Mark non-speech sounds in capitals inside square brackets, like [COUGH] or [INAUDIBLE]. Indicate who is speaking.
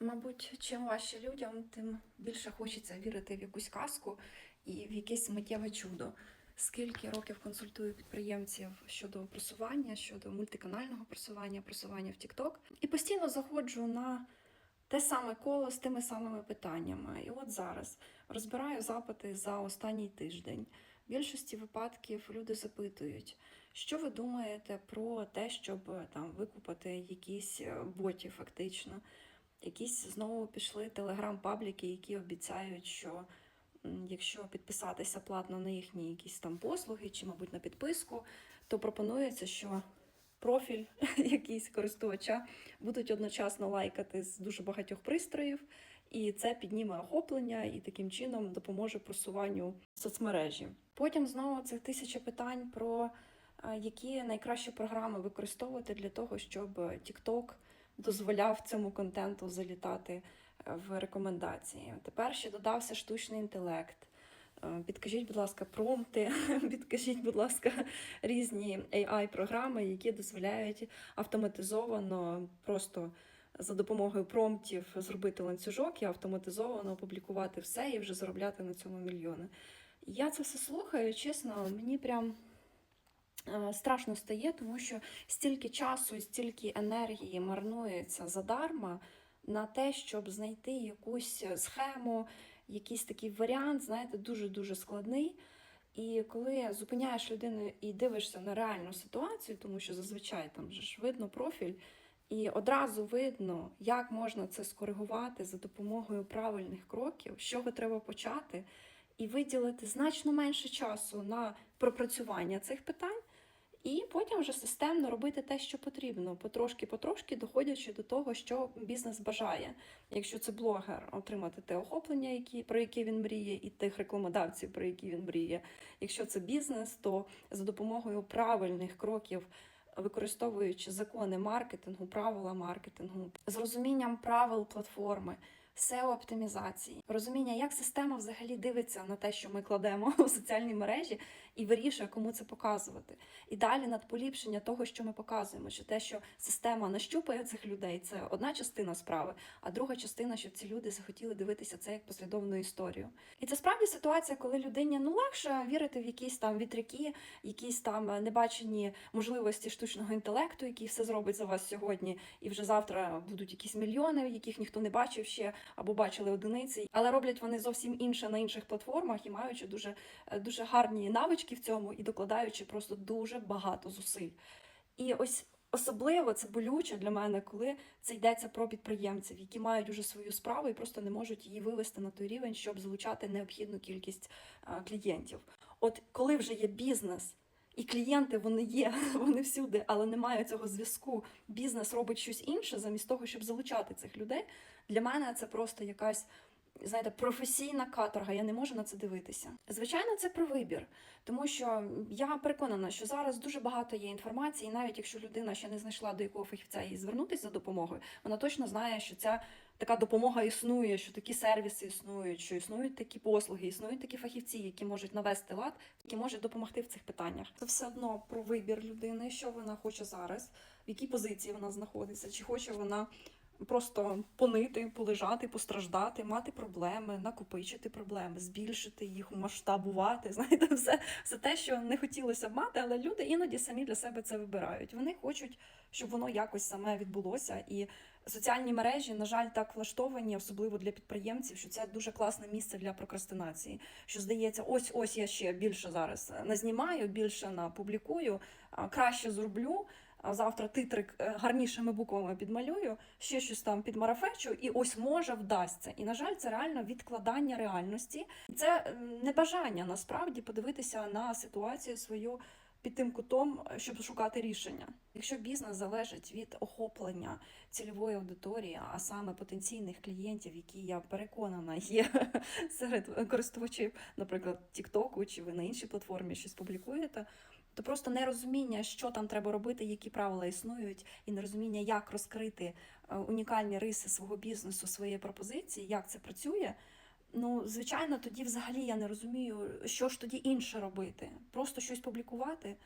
Speaker 1: Мабуть, чим важче людям, тим більше хочеться вірити в якусь казку і в якесь миттєве чудо. Скільки років консультую підприємців щодо просування, щодо мультиканального просування, просування в TikTok, і постійно заходжу на те саме коло з тими самими питаннями. І от зараз розбираю запити за останній тиждень. В більшості випадків люди запитують, що ви думаєте про те, щоб там викупити якісь е, боті, фактично. Якісь знову пішли телеграм-пабліки, які обіцяють, що якщо підписатися платно на їхні якісь там послуги чи, мабуть, на підписку, то пропонується, що профіль [LAUGHS] якийсь користувача будуть одночасно лайкати з дуже багатьох пристроїв, і це підніме охоплення і таким чином допоможе просуванню соцмережі. Потім знову це тисяча питань про е, які найкращі програми використовувати для того, щоб TikTok дозволяв цьому контенту залітати е, в рекомендації. Тепер ще додався штучний інтелект. Е, Підкажіть, будь ласка, промпти, [LAUGHS] підкажіть, будь ласка, різні AI-програми, які дозволяють автоматизовано просто за допомогою промптів зробити ланцюжок і автоматизовано опублікувати все і вже заробляти на цьому мільйони. Я це все слухаю, чесно, мені прям страшно стає, тому що стільки часу і стільки енергії марнується задарма на те, щоб знайти якусь схему, якийсь такий варіант, знаєте, дуже-дуже складний. І коли зупиняєш людину і дивишся на реальну ситуацію, тому що зазвичай там же ж видно профіль, і одразу видно, як можна це скоригувати за допомогою правильних кроків, з чого треба почати, і виділити значно менше часу на пропрацювання цих питань, і потім вже системно робити те, що потрібно, потрошки-потрошки доходячи до того, що бізнес бажає. Якщо це блогер, отримати те охоплення, які, про яке він мріє, і тих рекламодавців, про які він мріє. Якщо це бізнес, то за допомогою правильних кроків. Використовуючи закони маркетингу, правила маркетингу, з розумінням правил платформи, SEO-оптимізації, розуміння, як система взагалі дивиться на те, що ми кладемо [LAUGHS] у соціальні мережі, і вирішує, кому це показувати. І далі над поліпшення того, що ми показуємо, що те, що система нащупає цих людей, це одна частина справи, а друга частина, щоб ці люди захотіли дивитися це як послідовну історію. І це справді ситуація, коли людині ну легше вірити в якісь там вітряки, якісь там небачені можливості штучного інтелекту, який все зробить за вас сьогодні, і вже завтра будуть якісь мільйони, яких ніхто не бачив ще або бачили одиниці, але роблять вони зовсім інше на інших платформах і маючи дуже, е, дуже гарні навички в цьому і докладаючи просто дуже багато зусиль. І ось особливо це болюче для мене, коли це йдеться про підприємців, які мають уже свою справу і просто не можуть її вивести на той рівень, щоб залучати необхідну кількість е, клієнтів. От коли вже є бізнес. І клієнти вони є, [LAUGHS] вони всюди, але немає цього зв'язку. Бізнес робить щось інше замість того, щоб залучати цих людей. Для мене це просто якась. Знаєте, професійна каторга, я не можу на це дивитися. Звичайно, це про вибір, тому що я переконана, що зараз дуже багато є інформації, і навіть якщо людина ще не знайшла до якого фахівця їй звернутися за допомогою, вона точно знає, що ця така допомога існує, що такі сервіси існують, що існують такі послуги, існують такі фахівці, які можуть навести лад, які можуть допомогти в цих питаннях. Це все одно про вибір людини, що вона хоче зараз, в якій позиції вона знаходиться, чи хоче вона просто понити, полежати, постраждати, мати проблеми, накопичити проблеми, збільшити їх, масштабувати. [LAUGHS] Знаєте, все, все те, що не хотілося б мати, але люди іноді самі для себе це вибирають. Вони хочуть, щоб воно якось саме відбулося. І соціальні мережі, на жаль, так влаштовані, особливо для підприємців, що це дуже класне місце для прокрастинації. Що здається, ось ось я ще більше зараз назнімаю, більше напублікую, а, краще зроблю. А завтра титрик е, гарнішими буквами підмалюю, ще щось там підмарафечу, і ось може вдасться. І на жаль, це реально відкладання реальності. Це м, небажання насправді подивитися на ситуацію свою під тим кутом, е, щоб шукати рішення. Якщо бізнес залежить від охоплення цільової аудиторії, а саме потенційних клієнтів, які я переконана є [LAUGHS] серед користувачів, наприклад, TikTok, чи ви на іншій платформі щось публікуєте. То просто нерозуміння, що там треба робити, які правила існують, і нерозуміння, як розкрити е, унікальні риси свого бізнесу, своєї пропозиції, як це працює. Ну, звичайно, тоді взагалі я не розумію, що ж тоді інше робити. Просто щось публікувати.